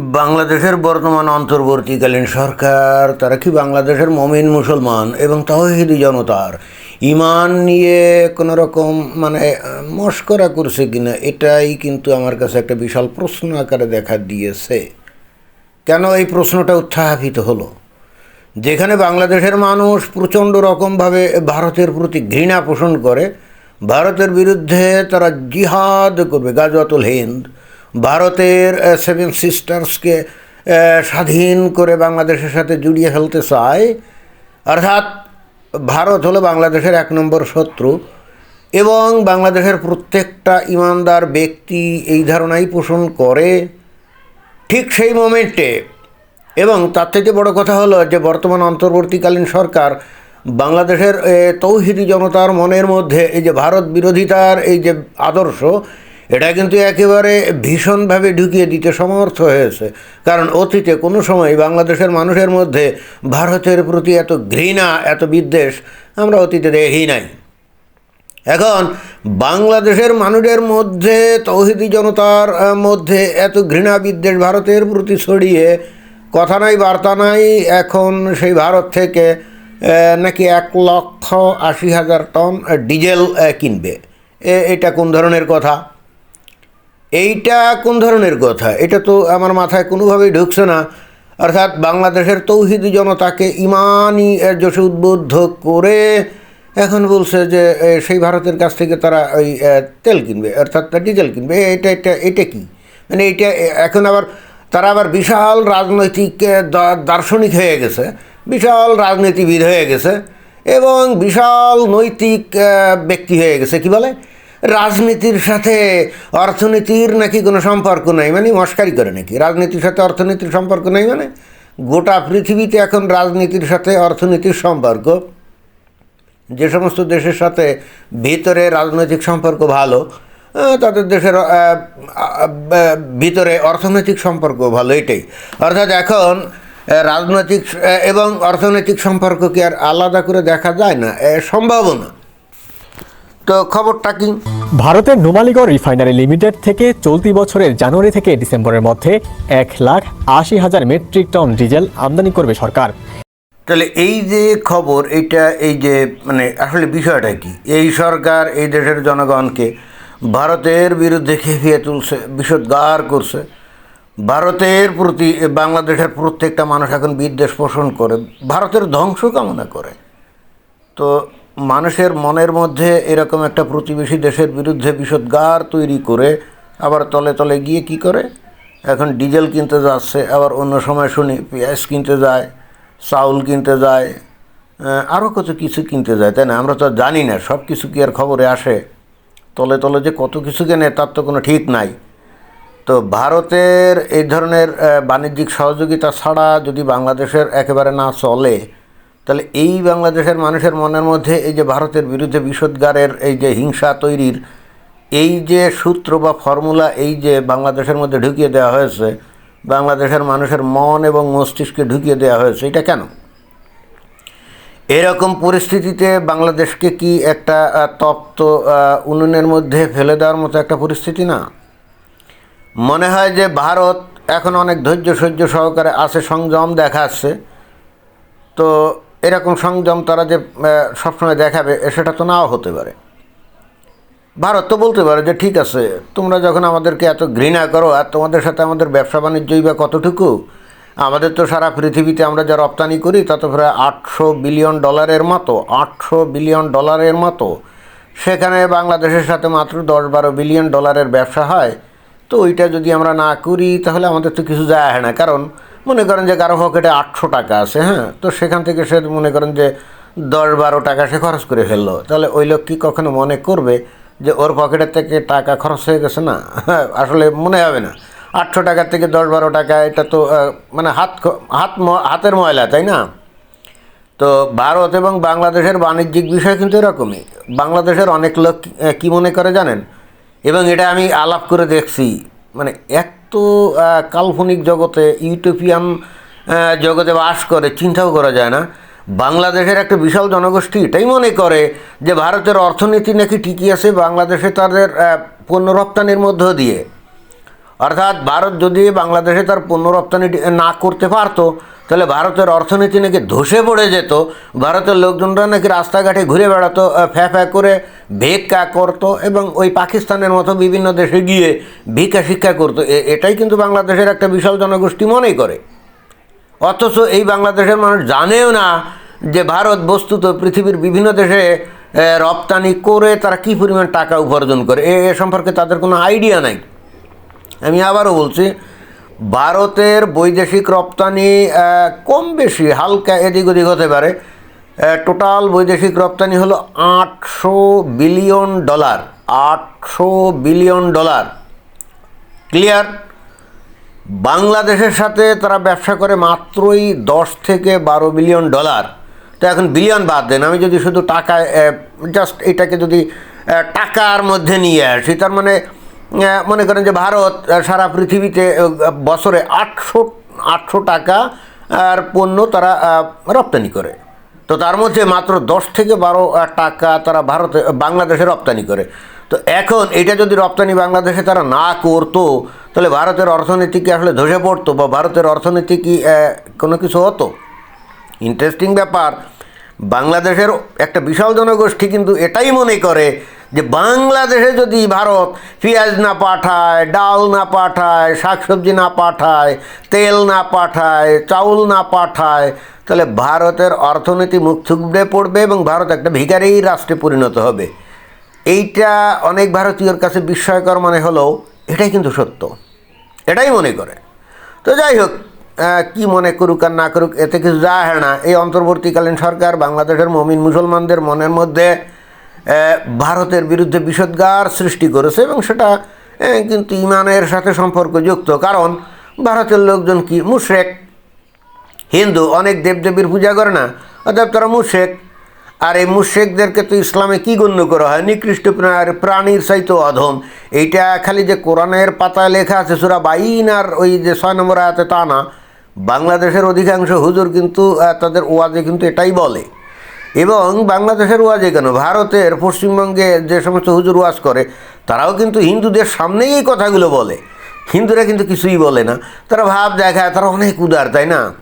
বাংলাদেশের বর্তমান অন্তর্বর্তীকালীন সরকার, তারা কি বাংলাদেশের মমিন মুসলমান এবং তহিদি জনতার ইমান নিয়ে কোনো রকম মানে মস্করা করছে কিনা, এটাই কিন্তু আমার কাছে একটা বিশাল প্রশ্ন আকারে দেখা দিয়েছে। কেন এই প্রশ্নটা উত্থাপিত হলো? যেখানে বাংলাদেশের মানুষ প্রচণ্ড রকমভাবে ভারতের প্রতি ঘৃণা পোষণ করে, ভারতের বিরুদ্ধে তারা জিহাদ করবে, গাজওয়াতুল হিন্দ। ভারতের সেভেন সিস্টার্সকে স্বাধীন করে বাংলাদেশের সাথে জুড়িয়ে ফেলতে চায়। অর্থাৎ ভারত হলো বাংলাদেশের এক নম্বর শত্রু এবং বাংলাদেশের প্রত্যেকটা ইমানদার ব্যক্তি এই ধারণাই পোষণ করে ঠিক সেই মোমেন্টে এবং তার থেকে বড় কথা হলো যে বর্তমান অন্তর্বর্তীকালীন সরকার বাংলাদেশের তৌহিদি জনতার মনের মধ্যে এই যে ভারত বিরোধিতার এই যে আদর্শ এটা কিন্তু একেবারে ভীষণভাবে ঢুকিয়ে দিতে সমর্থ হয়েছে। কারণ অতীতে কোনো সময় বাংলাদেশের মানুষের মধ্যে ভারতের প্রতি এত ঘৃণা, এত বিদ্বেষ আমরা অতীতে দেখি নাই। এখন বাংলাদেশের মানুষের মধ্যে, তৌহিদি জনতার মধ্যে এত ঘৃণা, বিদ্বেষ ভারতের প্রতি ছড়িয়ে কথা নাই, বার্তা নাই, এখন সেই ভারত থেকে নাকি এক লক্ষ আশি হাজার টন ডিজেল কিনবে। এটা কোন ধরনের কথা? এইটা কোন ধরনের কথা? এটা তো আমার মাথায় কোনোভাবেই ঢুকছে না। অর্থাৎ বাংলাদেশের তৌহিদি জনতাকে ইমানই জোশে উদ্বুদ্ধ করে এখন বলছে যে সেই ভারতের কাছ থেকে তারা ওই তেল কিনবে, অর্থাৎ ডিজেল কিনবে। এটা এটা এটা কি? মানে এইটা এ- এখন আবার তারা আবার বিশাল রাজনৈতিক দার্শনিক হয়ে গেছে, বিশাল রাজনীতিবিদ হয়ে গেছে এবং বিশাল নৈতিক ব্যক্তি হয়ে গেছে। কি বলে? রাজনীতির সাথে অর্থনীতির নাকি কোনো সম্পর্ক নাই? মানে মস্কারি করে নাকি? রাজনীতির সাথে অর্থনীতির সম্পর্ক নাই মানে? গোটা পৃথিবীতে এখন রাজনীতির সাথে অর্থনীতির সম্পর্ক। যে সমস্ত দেশের সাথে ভিতরে রাজনৈতিক সম্পর্ক ভালো তাদের দেশের ভিতরে অর্থনৈতিক সম্পর্ক ভালো এটাই। অর্থাৎ এখন রাজনৈতিক এবং অর্থনৈতিক সম্পর্ককে আর আলাদা করে দেখা যায় না? এ, সম্ভবও না। তো খবরটা কি? ভারতের নুমালিগড় রিফাইনারি লিমিটেড থেকে চলতি বছরের জানুয়ারি থেকে ডিসেম্বরের মধ্যে এক লাখ আশি হাজার মেট্রিক টন ডিজেল আমদানি করবে সরকার। তাহলে এই যে খবর এইটা এই যে মানে আসলে বিষয়টা কি? এই সরকার এই দেশের জনগণকে ভারতের বিরুদ্ধে খেপিয়ে তুলছে বিষোদ্গার করছে। ভারতের প্রতি বাংলাদেশের প্রত্যেকটা মানুষ এখন বিদ্বেষ পোষণ করে। ভারতের ধ্বংস কামনা করে। তো মানুষের মনের মধ্যে এরকম একটা প্রতিবেশী দেশের বিরুদ্ধে বিষোদ্গার তৈরি করে আবার তলে তলে গিয়ে কি করে? এখন ডিজেল কিনতে যাচ্ছে, আবার অন্য সময় শুনি পেঁয়াজ কিনতে যায়, চাউল কিনতে যায় আরও কত কিছু কিনতে যায়, তাই না? আমরা তো জানি না, সব কিছু কি আর খবরে আসে? তলে তলে যে কত কিছু কেনে, তার তো কোনো ঠিক নাই। তো ভারতের এই ধরনের বাণিজ্যিক সহযোগিতা ছাড়া যদি বাংলাদেশের একেবারে না চলে তাহলে এই বাংলাদেশের মানুষের মনের মধ্যে এই যে ভারতের বিরুদ্ধে বিষোদ্গারের এই যে হিংসা তৈরির, এই যে সূত্র বা ফর্মুলা এই যে বাংলাদেশের মধ্যে ঢুকিয়ে দেওয়া হয়েছে, বাংলাদেশের মানুষের মন এবং মস্তিষ্কে ঢুকিয়ে দেওয়া হয়েছে, এটা কেন? এরকম পরিস্থিতিতে বাংলাদেশকে কি একটা তপ্ত উনুনের মধ্যে ফেলে দেওয়ার মতো একটা পরিস্থিতি না? মনে হয় যে ভারত এখন অনেক ধৈর্য সহ্য সহকারে আছে, সংযম দেখাচ্ছে। তো এরকম সংযম তারা যে সবসময় দেখাবে, সেটা তো নাও হতে পারে। ভারত তো বলতে পারে যে, ঠিক আছে, তোমরা যখন আমাদেরকে এত ঘৃণা করো আর তোমাদের সাথে আমাদের ব্যবসা বাণিজ্যই বা কতটুকু, আমাদের তো সারা পৃথিবীতে আমরা যা রপ্তানি করি তত প্রায় আটশো বিলিয়ন ডলারের মতো, আটশো বিলিয়ন ডলারের মতো। সেখানে বাংলাদেশের সাথে মাত্র দশ বারো বিলিয়ন ডলারের ব্যবসা হয়। তো ওইটা যদি আমরা না করি, তাহলে আমাদের তো কিছু যায় আসে না। কারণ মনে করেন যে কারও পকেটে আটশো টাকা আছে হ্যাঁ? তো সেখান থেকে সে মনে করেন যে দশ বারো টাকা সে খরচ করে ফেলল। তাহলে ওই লোক কি কখনো মনে করবে যে ওর পকেটের থেকে টাকা খরচ হয়ে গেছে না? হ্যাঁ, আসলে মনে হবে না। আটশো টাকার থেকে দশ বারো টাকা এটা তো মানে হাত হাত হাতের ময়লা তাই না? তো ভারত এবং বাংলাদেশের বাণিজ্যিক বিষয় কিন্তু এরকমই। বাংলাদেশের অনেক লোক কি- মনে করে জানেন? এবং এটা আমি আলাপ করে দেখছি। মানে এত আহ, কাল্পনিক জগতে ইউটোপিয়ান জগতে বাস করে চিন্তাও করা যায় না। বাংলাদেশের একটা বিশাল জনগোষ্ঠী এটাই মনে করে যে ভারতের অর্থনীতি নাকি ঠিকই আছে বাংলাদেশে তাদের পণ্য রপ্তানির মধ্য দিয়ে। অর্থাৎ ভারত যদি বাংলাদেশে তার পণ্য রপ্তানি না করতে পারতো তাহলে ভারতের অর্থনীতি নাকি ধসে পড়ে যেত। ভারতের লোকজনরা নাকি রাস্তাঘাটে ঘুরে বেড়াতো ফ্যা ফ্যা করে ভিক্ষা করতো এবং ওই পাকিস্তানের মতো বিভিন্ন দেশে গিয়ে ভিক্ষা শিক্ষা করতো। এটাই কিন্তু বাংলাদেশের একটা বিশাল জনগোষ্ঠী মনে করে। অথচ এই বাংলাদেশের মানুষ জানেও না যে ভারত বস্তুত পৃথিবীর বিভিন্ন দেশে রপ্তানি করে তারা কী পরিমাণ টাকা উপার্জন করে। এ সম্পর্কে তাদের কোনো আইডিয়া নাই। আমি আবারও বলছি, ভারতের বৈদেশিক রপ্তানি কম বেশি, হালকা এদিক ওদিক হতে পারে। টোটাল বৈদেশিক রপ্তানি হলো আটশো বিলিয়ন ডলার, আটশো বিলিয়ন ডলার। ক্লিয়ার? বাংলাদেশের সাথে তারা ব্যবসা করে মাত্রই দশ থেকে বারো বিলিয়ন ডলার। তো এখন বিলিয়ন বাদ দেন, আমি যদি শুধু টাকায় জাস্ট এটাকে যদি টাকার মধ্যে নিয়ে আসি, তার মানে মনে করেন যে ভারত সারা পৃথিবীতে বছরে আটশো আটশো টাকা, আর পণ্য তারা রপ্তানি করে। তো তার মধ্যে মাত্র দশ থেকে বারো টাকা তারা ভারতে বাংলাদেশে রপ্তানি করে। তো এখন এটা যদি রপ্তানি বাংলাদেশে তারা না করতো, তাহলে ভারতের অর্থনীতি কি আসলে ধসে পড়তো বা ভারতের অর্থনীতি কি কোনো কিছু হতো? ইন্টারেস্টিং ব্যাপার। বাংলাদেশের একটা বিশাল জনগোষ্ঠী কিন্তু এটাই মনে করে যে বাংলাদেশে যদি ভারত পেঁয়াজ না পাঠায়, ডাল না পাঠায়, শাকসবজি না পাঠায়, তেল না পাঠায়, চাউল না পাঠায়, তাহলে ভারতের অর্থনীতি মুখ থুবড়ে পড়বে এবং ভারত একটা ভিখারি রাষ্ট্রে পরিণত হবে। এইটা অনেক ভারতীয়র কাছে বিস্ময়কর মনে হলেও এটাই কিন্তু সত্য। এটাই মনে করে। তো যাই হোক কি মনে করুক আর না করুক, এতে কিছু যায় না। এই অন্তর্বর্তীকালীন সরকার, বাংলাদেশের মমিন মুসলমানদের মনের মধ্যে ভারতের বিরুদ্ধে বিষোদ্গার সৃষ্টি করেছে এবং সেটা কিন্তু ইমানের সাথে সম্পর্কযুক্ত। কারণ ভারতের লোকজন কি? মুশরেক হিন্দু, অনেক দেবদেবীর পূজা করে না? অর্থাৎ তারা মুশেক। আর এই মুশেকদেরকে তো ইসলামে কি গণ্য করা হয়? নিকৃষ্ট প্রা- প্রাণীর সাইতো অধম। এইটা খালি যে কোরআনের পাতায় লেখা আছে, সুরা বাইন আর ওই যে ছয় নম্বর আয়াতে তা না। বাংলাদেশের অধিকাংশ হুজুর কিন্তু তাদের ওয়াজে কিন্তু এটাই বলে। এবং বাংলাদেশের ওয়াজে কেন? ভারতের পশ্চিমবঙ্গে যে সমস্ত হুজুর ওয়াজ করে, তারাও কিন্তু হিন্দুদের সামনেই এই কথাগুলো বলে। হিন্দুরা কিন্তু কিছুই বলে না। তারা ভাব দেখায়, তারা অনেক উদার, তাই না?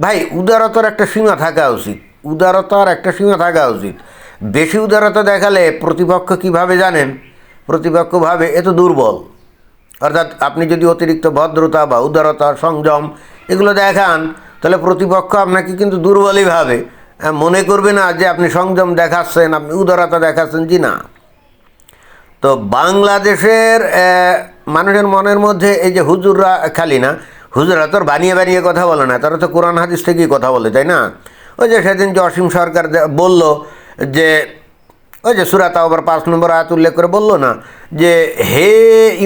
ভাই, উদারতার একটা সীমা থাকা উচিত। উদারতার একটা সীমা থাকা উচিত। বেশি উদারতা দেখালে প্রতিপক্ষ কীভাবে জানেন? প্রতিপক্ষ ভাবে এ তো দুর্বল। অর্থাৎ আপনি যদি অতিরিক্ত ভদ্রতা বা উদারতা সংযম এগুলো দেখান, তাহলে প্রতিপক্ষ আপনাকে কিন্তু দুর্বলই ভাবে। মনে করবে না যে আপনি সংযম দেখাচ্ছেন, আপনি উদারতা দেখাচ্ছেন, জি না। তো বাংলাদেশের মানুষের মনের মধ্যে এই যে হুজুররা, খালি না, হুজুররা তো আর বানিয়ে বানিয়ে কথা বলে না, তারা তো কোরআন হাদিস থেকেই কথা বলে, তাই না? ওই যে সেদিন যে অসীম সরকার বলল যে, ওই যে সুরাত আবার পাঁচ নম্বর আয়াত উল্লেখ করে বলল না যে, হে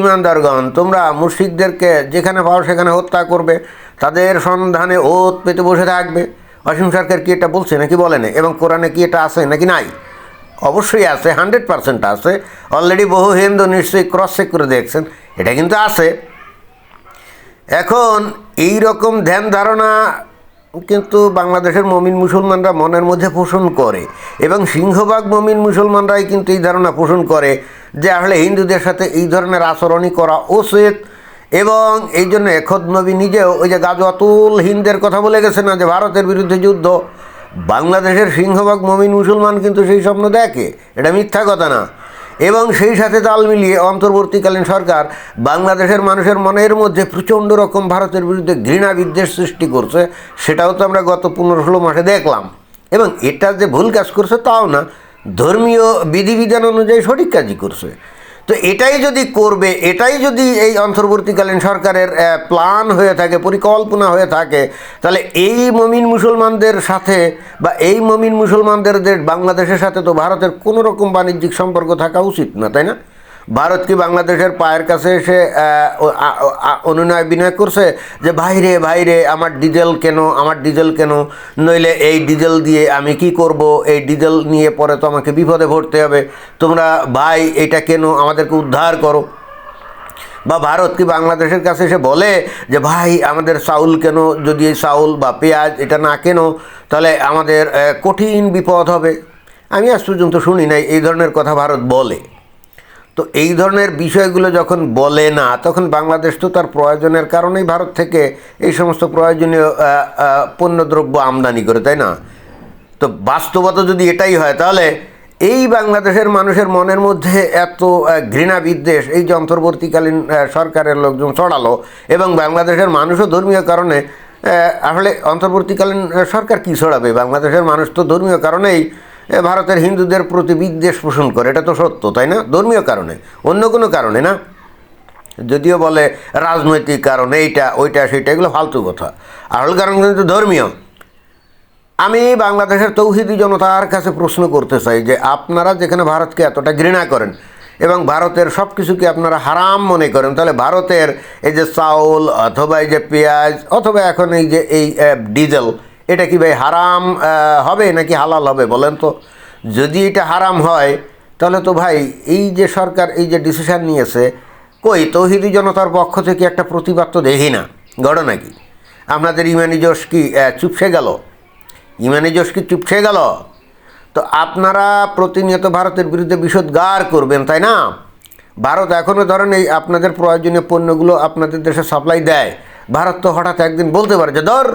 ইমানদারগণ, তোমরা মুশরিকদেরকে যেখানে পাও সেখানে হত্যা করবে, তাদের সন্ধানে ওত পেতে বসে থাকবে। অসীম সরকার কি এটা বলছে নাকি বলে না এবং কোরআনে কি এটা আছে নাকি নাই? অবশ্যই আছে, হান্ড্রেড পার্সেন্ট আছে। অলরেডি বহু হিন্দু নিশ্চয়ই ক্রস চেক করে দেখছেন, এটা কিন্তু আছে। এখন এই রকম ধ্যান ধারণা কিন্তু বাংলাদেশের মমিন মুসলমানরা মনের মধ্যে পোষণ করে। এবং সিংহভাগ মমিন মুসলমানরাই কিন্তু এই ধারণা পোষণ করে যে আসলে হিন্দুদের সাথে এই ধরনের আচরণই করা উচিত। এবং এই জন্য এখদ নবী নিজেও ওই যে গাজওয়াতুল হিন্দের কথা বলে গেছে না যে ভারতের বিরুদ্ধে যুদ্ধ, বাংলাদেশের সিংহভাগ মমিন মুসলমান কিন্তু সেই স্বপ্ন দেখে, এটা মিথ্যা কথা না। এবং সেই সাথে তাল মিলিয়ে অন্তর্বর্তীকালীন সরকার বাংলাদেশের মানুষের মনের মধ্যে প্রচণ্ড রকম ভারতের বিরুদ্ধে ঘৃণা বিদ্বেষ সৃষ্টি করছে, সেটাও তো আমরা গত পনেরো ষোলো মাসে দেখলাম। এবং এটা যে ভুল কাজ করছে তাও না, ধর্মীয় বিধিবিধান অনুযায়ী সঠিক কাজই করছে। তো এটাই যদি করবে, এটাই যদি এই অন্তর্বর্তীকালীন সরকারের প্ল্যান হয়ে থাকে, পরিকল্পনা হয়ে থাকে, তাহলে এই মমিন মুসলমানদের সাথে বা এই মমিন মুসলমানদের বাংলাদেশের সাথে তো ভারতের কোনো রকম বাণিজ্যিক সম্পর্ক থাকা উচিত না, তাই না? ভারত কি বাংলাদেশের পায়ের কাছে এসে অনুনয় বিনয় করছে? যে ভাইরে ভাইরে আমার ডিজেল কেন, আমার ডিজেল কেন? নইলে এই ডিজেল দিয়ে আমি কি করব? এই ডিজেল নিয়ে পরে তো আমাকে বিপদে ভরতে হবে। তোমরা, ভাই, এটা কেন আমাদেরকে উদ্ধার করো? বা ভারত কি বাংলাদেশের কাছে এসে বলে যে, ভাই, আমাদের চাউল কেন, যদি এই চাউল বা পেঁয়াজ এটা না কেন, তাহলে আমাদের কঠিন বিপদ হবে? আমি আজ পর্যন্ত শুনি নাই এই ধরনের কথা ভারত বলে। তো এই ধরনের বিষয়গুলো যখন বলে না, তখন বাংলাদেশ তো তার প্রয়োজনের কারণেই ভারত থেকে এই সমস্ত প্রয়োজনীয় পণ্যদ্রব্য আমদানি করে, তাই না? তো বাস্তবতা যদি এটাই হয়, তাহলে এই বাংলাদেশের মানুষের মনের মধ্যে এত ঘৃণা বিদ্বেষ, এই যে অন্তর্বর্তীকালীন সরকারের লোকজন চড়ালো এবং বাংলাদেশের মানুষও ধর্মীয় কারণে আসলে অন্তর্বর্তীকালীন সরকার কী ছড়াবে? বাংলাদেশের মানুষ তো ধর্মীয় কারণেই ভারতের হিন্দুদের প্রতি বিদ্বেষ পোষণ করে, এটা তো সত্য, তাই না? ধর্মীয় কারণে, অন্য কোনো কারণে না? যদিও বলে রাজনৈতিক কারণ, এইটা, ওইটা, সেইটা, এগুলো ফালতু কথা। আসল কারণ কিন্তু ধর্মীয়। আমি বাংলাদেশের তৌহিদি জনতার কাছে প্রশ্ন করতে চাই যে আপনারা যেখানে ভারতকে এতটা ঘৃণা করেন এবং ভারতের সব কিছুকে আপনারা হারাম মনে করেন, তাহলে ভারতের এই যে চাউল অথবা এই যে পেঁয়াজ অথবা এখন এই যে এই ডিজেল এটা কি ভাই হারাম হবে নাকি হালাল হবে বলেন তো? যদি এটা হারাম হয়, তাহলে তো ভাই এই যে সরকার এই যে ডিসিশন নিয়েছে, কই তৌহিদি জনতার পক্ষ থেকে একটা প্রতিবাদ তো দেখি না, গড় নাকি? আপনাদের ইমানি জোশ কি চুপসে গেল? ইমানি জোশ কি চুপসে গেল? তো আপনারা প্রতিনিয়ত ভারতের বিরুদ্ধে বিষোদ্গার করবেন, তাই না? ভারত এখনও ধরেন এই আপনাদের প্রয়োজনীয় পণ্যগুলো আপনাদের দেশে সাপ্লাই দেয়। ভারত তো হঠাৎ একদিন বলতে পারে যে, ধর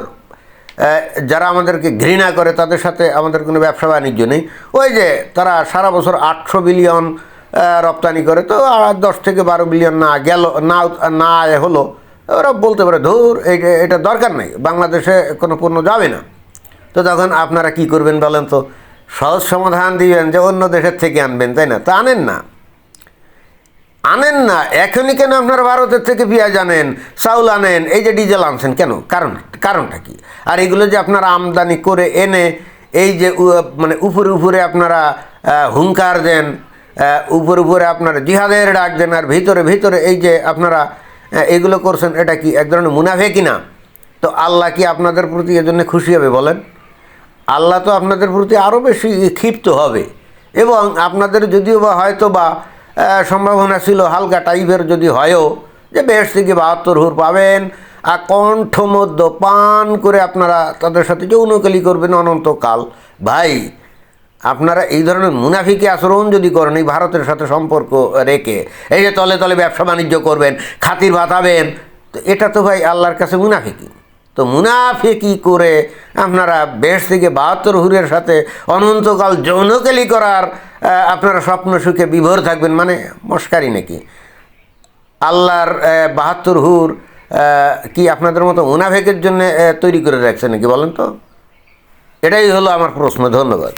যারা আমাদেরকে ঘৃণা করে, তাদের সাথে আমাদের কোনো ব্যবসা বাণিজ্য নেই। ওই যে তারা সারা বছর আটশো বিলিয়ন রপ্তানি করে, তো দশ থেকে বারো বিলিয়ন না গেল, না না আয় হলো, ওরা বলতে পারে, ধুর এটা দরকার নেই, বাংলাদেশে কোনো পণ্য যাবে না। তো তখন আপনারা কি করবেন বলেন তো? সহজ সমাধান দিবেন যে অন্য দেশের থেকে আনবেন, তাই না? তা আনেন না। আনেন না, এখনই কেন আপনারা ভারতের থেকে পেঁয়াজ আনেন, চাউল আনেন, এই যে ডিজেল আনছেন, কেন? কারণ, কারণটা কি? আর এগুলো যে আপনারা আমদানি করে এনে, এই যে মানে উপরে উপরে আপনারা হুঙ্কার দেন উপরে উপরে আপনারা জিহাদের ডাক দেন, আর ভিতরে ভিতরে এই যে আপনারা এগুলো করছেন, এটা কি এক ধরনের মুনাফে কিনা তো আল্লাহ কি আপনাদের প্রতি এজন্য খুশি হবে বলেন? আল্লাহ তো আপনাদের প্রতি আরও বেশি ক্ষিপ্ত হবে। এবং আপনাদের যদিও বা হয়তো বা সম্ভাবনা ছিল, হালকা টাইপের যদি হয়ও, যে বেশ থেকে বাহাত্তর হুর পাবেন। আর কণ্ঠমধ্য পান করে আপনারা তাদের সাথে যৌনকালি করবেন অনন্তকাল। ভাই, আপনারা এই ধরনের মুনাফিকে আচরণ যদি করেন, এই ভারতের সাথে সম্পর্ক রেখে, এই যে তলে তলে ব্যবসা বাণিজ্য করবেন, খাতির ভাতাবেন তো এটা তো ভাই আল্লাহর কাছে মুনাফিকি তো মুনাফে কী করে আপনারা বেশ থেকে বাহাত্তর হুরের সাথে অনন্তকাল যৌনকেলি করার আপনারা স্বপ্ন সুখে বিভোর থাকবেন মানে মস্কারি নাকি? আল্লাহর বাহাত্তর হুর কি আপনাদের মতো মুনাফেকের জন্য তৈরি করে রাখছে নাকি বলেন তো? এটাই হলো আমার প্রশ্ন, ধন্যবাদ।